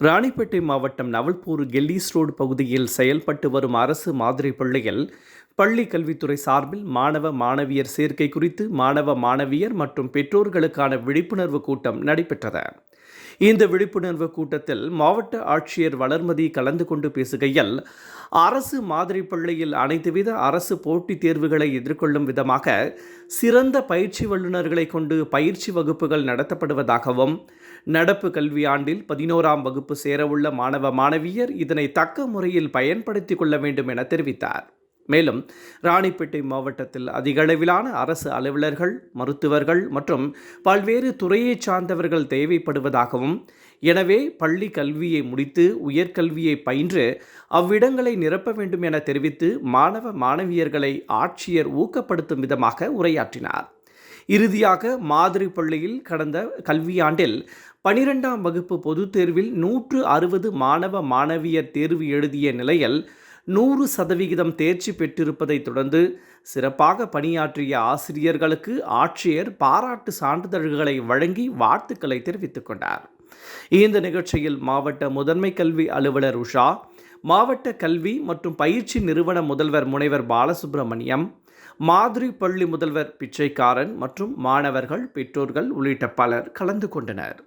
ராணிப்பேட்டை மாவட்டம் நவல்பூர் கெல்லீஸ் ரோடு பகுதியில் செயல்பட்டு வரும் அரசு மாதிரி பள்ளியில் பள்ளி கல்வித்துறை சார்பில் மாணவ மாணவியர் சேர்க்கை குறித்து மாணவ மாணவியர் மற்றும் பெற்றோர்களுக்கான விழிப்புணர்வு கூட்டம் நடைபெற்றது. இந்த விழிப்புணர்வு கூட்டத்தில் மாவட்ட ஆட்சியர் வளர்மதி கலந்து கொண்டு பேசுகையில் அரசு மாதிரி பள்ளியில் அனைத்துவித அரசு போட்டித் தேர்வுகளை எதிர்கொள்ளும் விதமாக சிறந்த பயிற்சி வல்லுநர்களை கொண்டு பயிற்சி வகுப்புகள் நடத்தப்படுவதாகவும் நடப்பு கல்வியாண்டில் பதினோராம் வகுப்பு சேரவுள்ள மாணவ மாணவியர் இதனை தக்க முறையில் பயன்படுத்திக் கொள்ள வேண்டும் என தெரிவித்தார். மேலும் ராணிப்பேட்டை மாவட்டத்தில் அதிகளவிலான அரசு அலுவலர்கள் மருத்துவர்கள் மற்றும் பல்வேறு துறையைச் சார்ந்தவர்கள் தேவைப்படுவதாகவும் எனவே பள்ளி கல்வியை முடித்து உயர்கல்வியை பயின்று அவ்விடங்களை நிரப்ப வேண்டும் என தெரிவித்து மாணவ மாணவியர்களை ஆட்சியர் ஊக்கப்படுத்தும் விதமாக உரையாற்றினார். இறுதியாக மாதிரி பள்ளியில் கடந்த கல்வியாண்டில் பனிரெண்டாம் வகுப்பு பொதுத் தேர்வில் நூற்று அறுபது மாணவ மாணவியர் தேர்வு எழுதிய நிலையில் நூறு சதவிகிதம் தேர்ச்சி பெற்றிருப்பதைத் தொடர்ந்து சிறப்பாக பணியாற்றிய ஆசிரியர்களுக்கு ஆட்சியர் பாராட்டு சான்றிதழ்களை வழங்கி வாழ்த்துக்களை தெரிவித்துக் கொண்டார். இந்த நிகழ்ச்சியில் மாவட்ட முதன்மை கல்வி அலுவலர் உஷா மாவட்ட கல்வி மற்றும் பயிற்சி நிறுவன முதல்வர் முனைவர் பாலசுப்ரமணியம் மாதிரி பள்ளி முதல்வர் பிச்சைக்காரன் மற்றும் மாணவர்கள் பெற்றோர்கள் உள்ளிட்ட பலர் கலந்து கொண்டனர்.